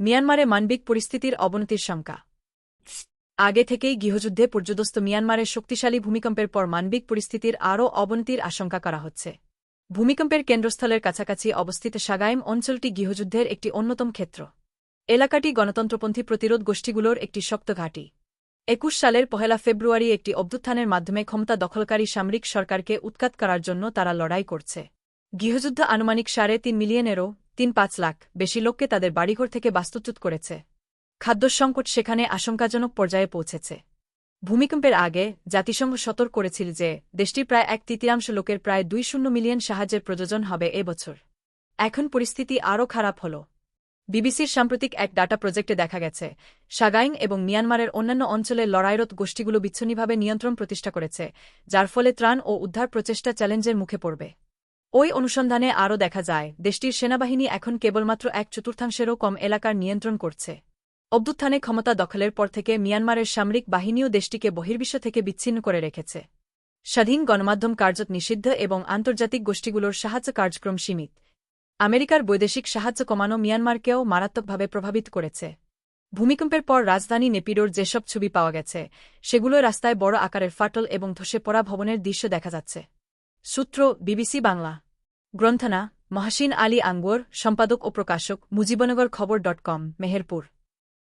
মিয়ানমারে মানবিক পরিস্থিতির অবনতির শঙ্কা। আগে থেকেই গৃহযুদ্ধে পর্যদস্ত মিয়ানমারের শক্তিশালী ভূমিকম্পের পর মানবিক পরিস্থিতির আরও অবনতির আশঙ্কা করা হচ্ছে। ভূমিকম্পের কেন্দ্রস্থলের কাছাকাছি অবস্থিত সাগাইম অঞ্চলটি গৃহযুদ্ধের একটি অন্যতম ক্ষেত্র। এলাকাটি গণতন্ত্রপন্থী প্রতিরোধ গোষ্ঠীগুলোর একটি শক্ত ঘাঁটি। একুশ সালের পহেলা ফেব্রুয়ারি একটি অভ্যুত্থানের মাধ্যমে ক্ষমতা দখলকারী সামরিক সরকারকে উৎখাত করার জন্য তারা লড়াই করছে। গৃহযুদ্ধ আনুমানিক সাড়ে তিন মিলিয়নেরও তিন পাঁচ লাখ বেশি লোককে তাদের বাড়িঘর থেকে বাস্তুচ্যুত করেছে। খাদ্য সংকট সেখানে আশঙ্কাজনক পর্যায়ে পৌঁছেছে। ভূমিকম্পের আগে জাতিসংঘ সতর্ক করেছিল যে দেশটির প্রায় এক তৃতীয়াংশ লোকের প্রায় দুই শূন্য মিলিয়ন সাহায্যের প্রয়োজন হবে এ বছর। এখন পরিস্থিতি আরও খারাপ হল। বিবিসির সাম্প্রতিক এক ডাটা প্রজেক্টে দেখা গেছে, সাগাইং এবং মিয়ানমারের অন্যান্য অঞ্চলে লড়াইরত গোষ্ঠীগুলো বিচ্ছিন্নভাবে নিয়ন্ত্রণ প্রতিষ্ঠা করেছে, যার ফলে ত্রাণ ও উদ্ধার প্রচেষ্টা চ্যালেঞ্জের মুখে পড়বে। ওই অনুসন্ধানে আরও দেখা যায়, দেশটির সেনাবাহিনী এখন কেবলমাত্র এক চতুর্থাংশেরও কম এলাকার নিয়ন্ত্রণ করছে। অভ্যুত্থানে ক্ষমতা দখলের পর থেকে মিয়ানমারের সামরিক বাহিনীও দেশটিকে বহির্বিশ্ব থেকে বিচ্ছিন্ন করে রেখেছে। স্বাধীন গণমাধ্যম কার্যত নিষিদ্ধ এবং আন্তর্জাতিক গোষ্ঠীগুলোর সাহায্য কার্যক্রম সীমিত। আমেরিকার বৈদেশিক সাহায্য কমানো মিয়ানমারকেও মারাত্মকভাবে প্রভাবিত করেছে। ভূমিকম্পের পর রাজধানী নেপিডোর যেসব ছবি পাওয়া গেছে, সেগুলো রাস্তায় বড় আকারের ফাটল এবং ধসে পড়া ভবনের দৃশ্য দেখা যাচ্ছে। সূত্র বিবিসি বাংলা। গ্রন্থনা মহাসিন আলী আঙ্গোর, সম্পাদক ও প্রকাশক মুজিবনগর খবর ডট কম, মেহেরপুর।